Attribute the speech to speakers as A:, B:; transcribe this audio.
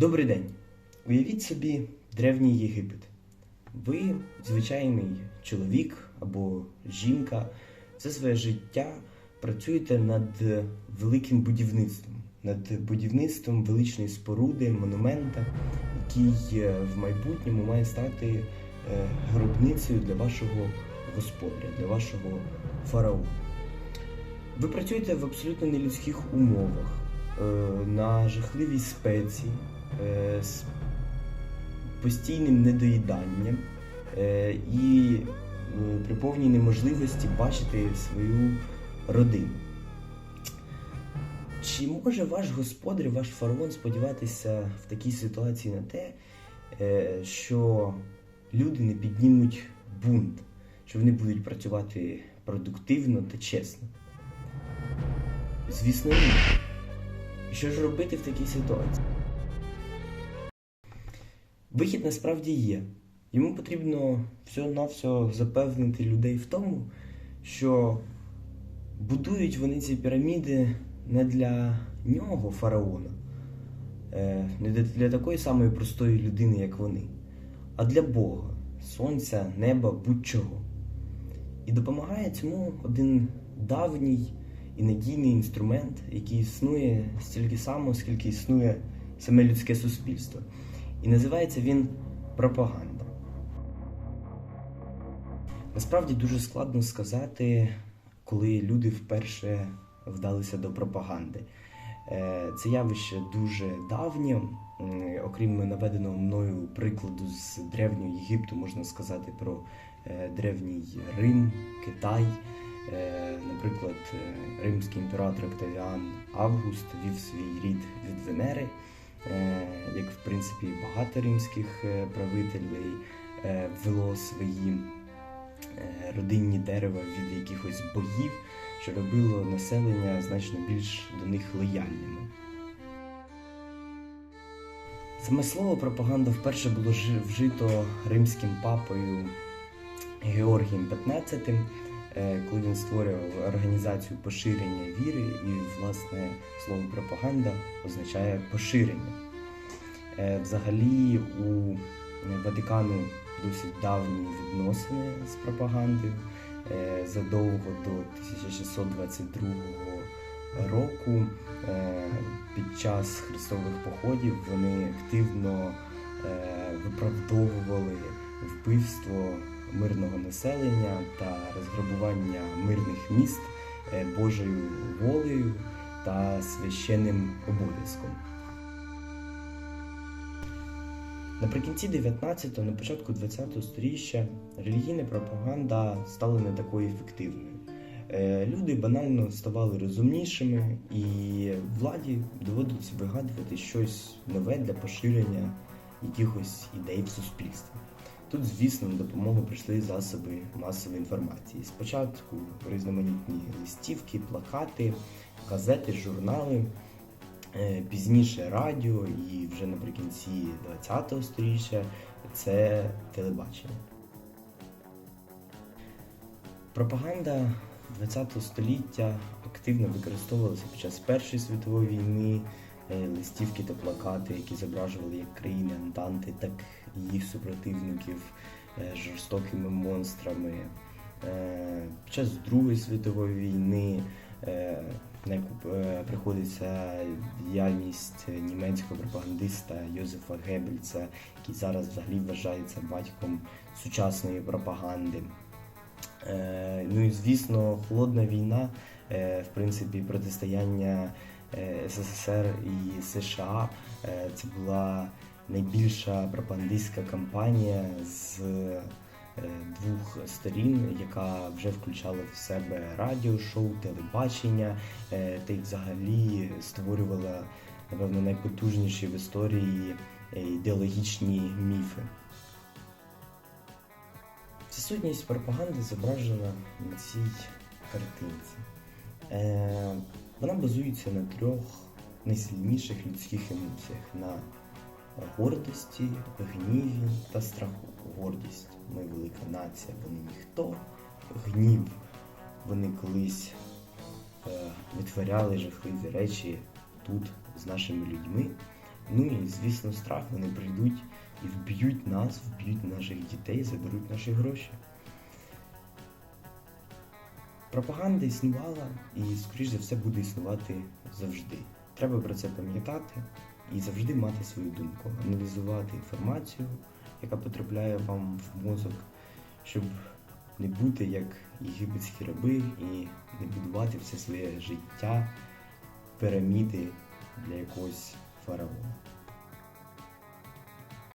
A: Добрий день. Уявіть собі древній Єгипет. Ви звичайний чоловік або жінка, все своє життя працюєте над великим будівництвом, над будівництвом величної споруди, монумента, який е, в майбутньому має стати е, гробницею для вашого господаря, для вашого фараона. Ви працюєте в абсолютно нелюдських умовах, е, на жахливій спеці, е, з постійним недоїданням е, і е, при повній неможливості бачити свою родину. Чи може ваш господар, ваш фараон сподіватися в такій ситуації на те, е, що люди не піднімуть бунт, що вони будуть працювати продуктивно та чесно? Звісно, ні. Що ж робити в такій ситуації? Вихід насправді є. Йому потрібно всього-навсього запевнити людей в тому, що будують вони ці піраміди не для нього, фараона, е, не для- для такої самої простої людини, як вони, а для Бога, сонця, неба, будь-чого. І допомагає цьому один давній і надійний інструмент, який існує стільки само, скільки існує саме людське суспільство. І називається він пропаганда. Насправді дуже складно сказати, коли люди вперше вдалися до пропаганди. Е, Це явище дуже давнє. Окрім наведеного мною прикладу з древнього Єгипту, можна сказати про е, древній Рим, Китай. Е, Наприклад, римський імператор Октавіан Август вів свій рід від Венери, як в принципі багато римських е, правителей е, вело свої е, родинні дерева від якихось богів, що робило населення значно більш до них лояльними. Саме слово пропаганда вперше було вжито римським папою Георгієм XV, е, коли він створював організацію поширення віри, і власне слово пропаганда означає поширення. Е, Взагалі у Ватикану досить давні відносини з пропагандою. Е, Задовго до 1622 року е, під час хрестових походів вони активно е, виправдовували вбивство мирного населення та розграбування мирних міст е, Божою волею та священним обов'язком. Наприкінці 19-го, на початку 20-го сторіччя релігійна пропаганда стала не такою ефективною. Е, Люди банально ставали розумнішими, і владі доводиться вигадувати щось нове для поширення якихось ідей в суспільстві. Тут, звісно, на допомогу прийшли засоби масової інформації. Спочатку різноманітні листівки, плакати, газети, журнали. Е, Пізніше радіо і вже наприкінці ХХ століття це телебачення. Пропаганда ХХ століття активно використовувалася під час Першої світової війни, листівки та плакати, які зображували як країни Антанти, так і їх супротивників е, жорстокими монстрами. Е, Під час Другої світової війни е, е, приходиться діяльність німецького пропагандиста Йозефа Геббельса, який зараз взагалі вважається батьком сучасної пропаганди. Е, Ну і звісно, холодна війна, е, в принципі, протистояння е, СССР і США. е, Це була найбільша пропагандистська кампанія з е, двох сторін, яка вже включала в себе радіошоу, телебачення, е, та й взагалі створювала, напевно, найпотужніші в історії е, ідеологічні міфи. Сутність пропаганди зображена на цій картинці. Вона базується на трьох найсильніших людських емоціях: на гордості, гніві та страху. Гордість ми велика нація, вони ніхто. Гнів вони колись е, витворяли жахливі речі тут з нашими людьми. Ну і звісно, страх вони прийдуть і вб'ють нас, вб'ють наших дітей, заберуть наші гроші. Пропаганда існувала і, скоріш за все, буде існувати завжди. Треба про це пам'ятати і завжди мати свою думку, аналізувати інформацію, яка потрапляє вам в мозок, щоб не бути як єгипетські раби і не будувати все своє життя піраміди для якогось фараона.